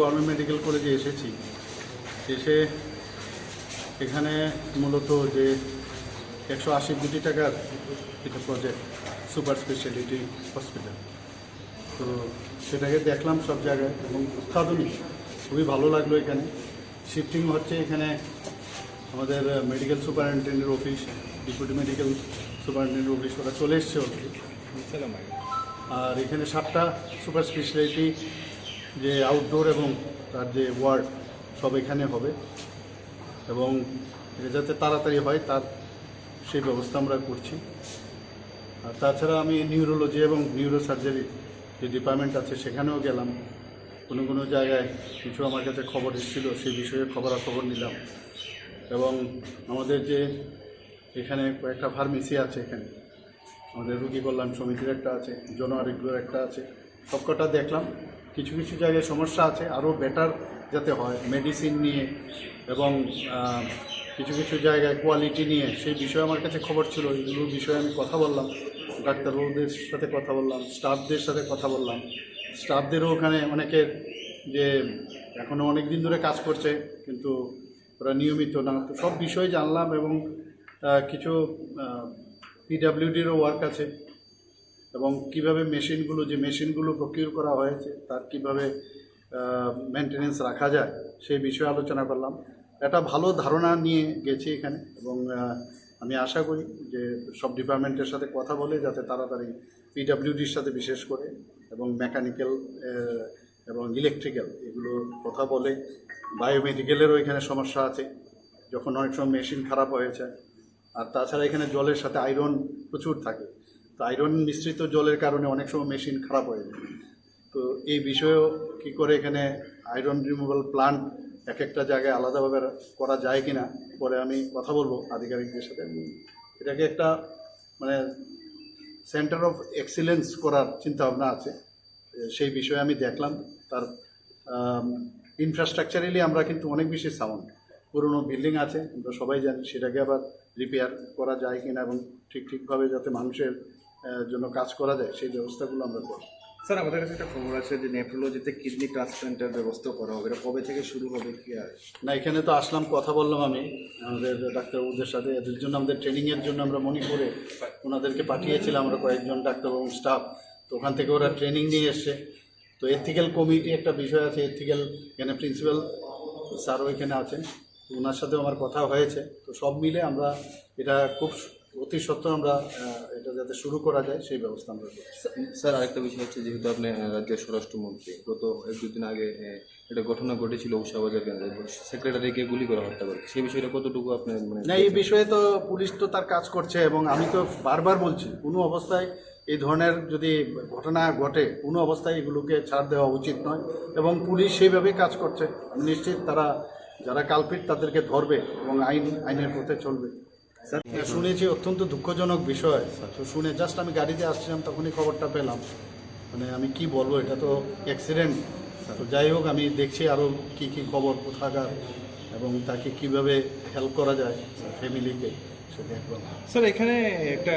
Government medical কলেজে এসেছি। এসে এখানে মূলত যে একশো আশি কোটি টাকার এটা প্রজেক্ট সুপার স্পেশালিটি হসপিটাল তো সেটাকে দেখলাম সব জায়গায় এবং অত্যাধুনিক খুবই ভালো লাগল এখানে। শিফটিং হচ্ছে এখানে আমাদের মেডিকেল সুপারিনটেন্ডেন্টের অফিস ডিপুটি মেডিকেল সুপারিনটেন্ডেন্টের অফিস ওরা চলে এসছে আর এখানে সাতটা সুপার স্পেশালিটি যে আউটডোর এবং তার যে ওয়ার্ড সব এখানে হবে। এবং এটা যাতে তাড়াতাড়ি হয়, তার সেই ব্যবস্থা আমরা করছি। আর তাছাড়া আমি নিউরোলজি এবং নিউরো সার্জারি যে ডিপার্টমেন্ট আছে, সেখানেও গেলাম। কোনো কোনো জায়গায় কিছু আমার কাছে খবর এসেছিল, সেই বিষয়ে খবরাখবর নিলাম। এবং আমাদের যে এখানে কয়েকটা ফার্মেসি আছে এখানে, আমাদের রুগী কল্যাণ সমিতির একটা আছে, জন আরোগ্যের একটা আছে, সবকটা দেখলাম। কিছু কিছু জায়গায় সমস্যা আছে, আরও বেটার যাতে হয়। মেডিসিন নিয়ে এবং কিছু কিছু জায়গায় কোয়ালিটি নিয়ে, সেই বিষয়ে আমার কাছে খবর ছিল, এগুলোর বিষয়ে আমি কথা বললাম। ডাক্তারবাবুদের সাথে কথা বললাম স্টাফদের সাথে কথা বললাম। স্টাফদেরও ওখানে অনেকের যে এখনও অনেক দিন ধরে কাজ করছে, কিন্তু ওরা নিয়মিত না। তো সব বিষয়ে জানলাম এবং কিছু পিডাব্লিউডিরও ওয়ার্ক আছে। এবং কীভাবে মেশিনগুলো, যে মেশিনগুলো প্রকিউর করা হয়েছে, তার কীভাবে মেনটেনেন্স রাখা যায়, সেই বিষয়ে আলোচনা করলাম। একটা ভালো ধারণা নিয়ে গেছি এখানে এবং আমি আশা করি যে সব ডিপার্টমেন্টের সাথে কথা বলে যাতে তাড়াতাড়ি পিডাব্লিউডির সাথে বিশেষ করে এবং মেকানিক্যাল এবং ইলেকট্রিক্যাল এগুলো কথা বলে। বায়োমেডিক্যালেরও এখানে সমস্যা আছে, যখন অনেক সময় মেশিন খারাপ হয়েছে, আর তাছাড়া এখানে জলের সাথে আয়রন প্রচুর থাকে। তো আয়রন মিশ্রিত জলের কারণে অনেক সময় মেশিন খারাপ হয়ে যায়। তো এই বিষয়েও কী করে এখানে আয়রন রিমুভাল প্লান্ট এক একটা জায়গায় আলাদাভাবে করা যায় কিনা, পরে আমি কথা বলব আধিকারিকদের সাথে। এটাকে একটা মানে সেন্টার অফ এক্সিলেন্স করার চিন্তাভাবনা আছে। সেই বিষয়ে আমি দেখলাম। তার ইনফ্রাস্ট্রাকচারালি আমরা কিন্তু অনেক বেশি সাউন্ড পুরনো বিল্ডিং আছে, আমরা সবাই জানি সেটাকে আবার রিপেয়ার করা যায় কিনা এবং ঠিক ঠিকভাবে যাতে মানুষের জন্য কাজ করা যায় সেই ব্যবস্থাগুলো আমরা করি। স্যার আমাদের কাছে একটা খবর আছে যে নেফ্রোলজিতে কিডনি ট্রান্সপ্লান্টের ব্যবস্থা করা হবে। এটা কবে থেকে শুরু হবে কি আর? না এখানে তো আসলাম কথা বললাম আমি। আমাদের ডাক্তারবাবুদের সাথে এদের জন্য আমাদের ট্রেনিংয়ের জন্য আমরা মণিপুরে ওনাদেরকে পাঠিয়েছিলাম। আমরা কয়েকজন ডাক্তারবাবু স্টাফ তো ওখান থেকে ওরা ট্রেনিং নিয়ে এসছে। তো এথিক্যাল কমিটি একটা বিষয় আছে এথিক্যাল এখানে প্রিন্সিপাল স্যারও এখানে আছেন। তো ওনার সাথেও আমার কথা হয়েছে। তো সব মিলে আমরা এটা খুব অতি সত্ত্বর আমরা যাতে শুরু করা যায় সেই ব্যবস্থা আমরা করছি। স্যার আরেকটা বিষয় হচ্ছে যেহেতু আপনি রাজ্যের স্বরাষ্ট্রমন্ত্রী গত এক দুদিন আগে একটা ঘটনা ঘটেছিল উষাবাজার কেন্দ্রে সেক্রেটারিকে গুলি করা হত্যা করে সেই বিষয়টা কতটুকু আপনি মানে না এই বিষয়ে তো পুলিশ তো তার কাজ করছে এবং আমি তো বারবার বলছি কোনো অবস্থায় এই ধরনের যদি ঘটনা ঘটে কোনো অবস্থায় এগুলোকে ছাড় দেওয়া উচিত নয় এবং পুলিশ সেইভাবেই কাজ করছে। নিশ্চিত তারা যারা কালপিট তাদেরকে ধরবে এবং আইন আইনের পথে চলবে। শুনেছি অত্যন্ত দুঃখজনক বিষয়। তো শুনে জাস্ট আমি গাড়িতে আসছিলাম তখনই খবরটা পেলাম। মানে আমি কি বলব এটা তো অ্যাক্সিডেন্ট তো যাই হোক আমি দেখছি আরও কি কি খবর কোথাকার এবং তাকে কীভাবে হেল্প করা যায় ফ্যামিলিকে সে দেখব স্যার এখানে একটা